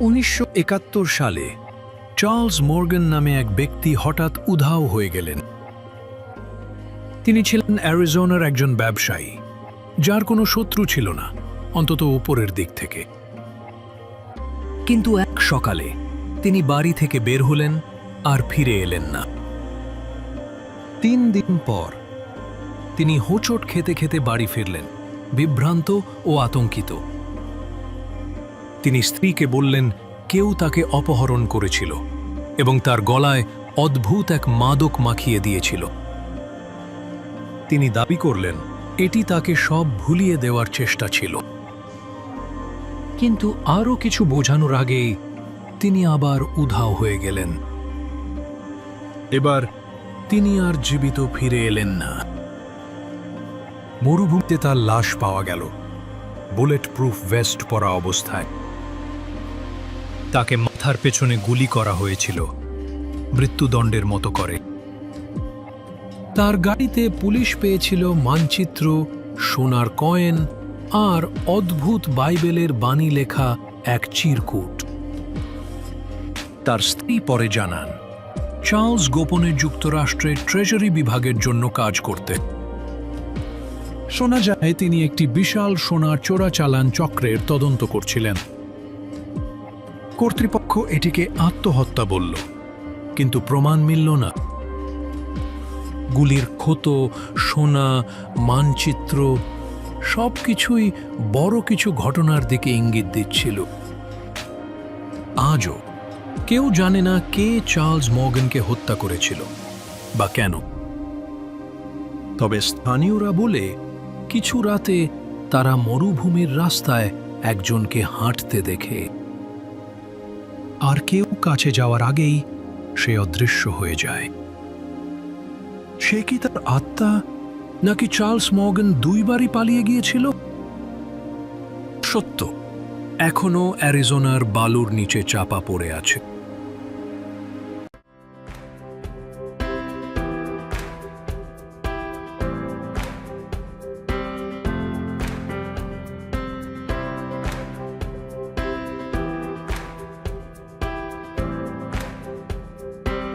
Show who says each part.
Speaker 1: উনিশশো একাত্তর সালে চার্লস মর্গান নামে এক ব্যক্তি হঠাৎ উধাও হয়ে গেলেন। তিনি ছিলেন অ্যারিজোনার একজন ব্যবসায়ী, যার কোনো শত্রু ছিল না, অন্তত উপরের দিক থেকে। কিন্তু এক সকালে তিনি বাড়ি থেকে বের হলেন আর ফিরে এলেন না। তিন দিন পর তিনি হোঁচট খেতে খেতে বাড়ি ফিরলেন, বিভ্রান্ত ও আতঙ্কিত। তিনি স্ত্রীকে বললেন, কেউ তাকে অপহরণ করেছিল এবং তার গলায় অদ্ভুত এক মাদক মাখিয়ে দিয়েছিল। তিনি দাবি করলেন, এটি তাকে সব ভুলিয়ে দেওয়ার চেষ্টা ছিল। কিন্তু আরও কিছু বোঝানোর আগেই তিনি আবার উধাও হয়ে গেলেন। এবার তিনি আর জীবিত ফিরে এলেন না। মরুভূমিতে তার লাশ পাওয়া গেল। বুলেট প্রুফ ভেস্ট পরা অবস্থায়। তাকে মাথার পেছনে গুলি করা হয়েছিল। মৃত্যুদণ্ডের মতো করে। তার গাড়িতে পুলিশ পেয়েছিল মানচিত্র, সোনার কয়েন আর অদ্ভুত বাইবেলের বাণী লেখা এক চিরকুট। তার স্ত্রী পরে জানান, চার্লস গোপনে যুক্তরাষ্ট্রের ট্রেজারি বিভাগের জন্য কাজ করতেন। শোনা যায় তিনি একটি বিশাল সোনার চোরাচালান চক্রের তদন্ত করছিলেন। কর্তৃপক্ষ এটিকে আত্মহত্যা বলল, কিন্তু প্রমাণ মিলল না। গুলির ক্ষত, সোনা, মানচিত্র, সবকিছুই বড় কিছু ঘটনার দিকে ইঙ্গিত দিচ্ছিল। আজও কেউ জানে না কে চার্লস মর্গানকে হত্যা করেছিল বা কেন। তবে স্থানীয়রা বলে, কিছু রাতে তারা মরুভূমির রাস্তায় একজনকে হাঁটতে দেখে। আর কেউ কাছে যাওয়ার আগেই সে অদৃশ্য হয়ে যায়। সে কি তার আত্মা নাকি চার্লস মর্গান দুইবারই পালিয়ে গিয়েছিল? সত্য। এখনও অ্যারিজোনার বালুর নিচে চাপা পড়ে আছে।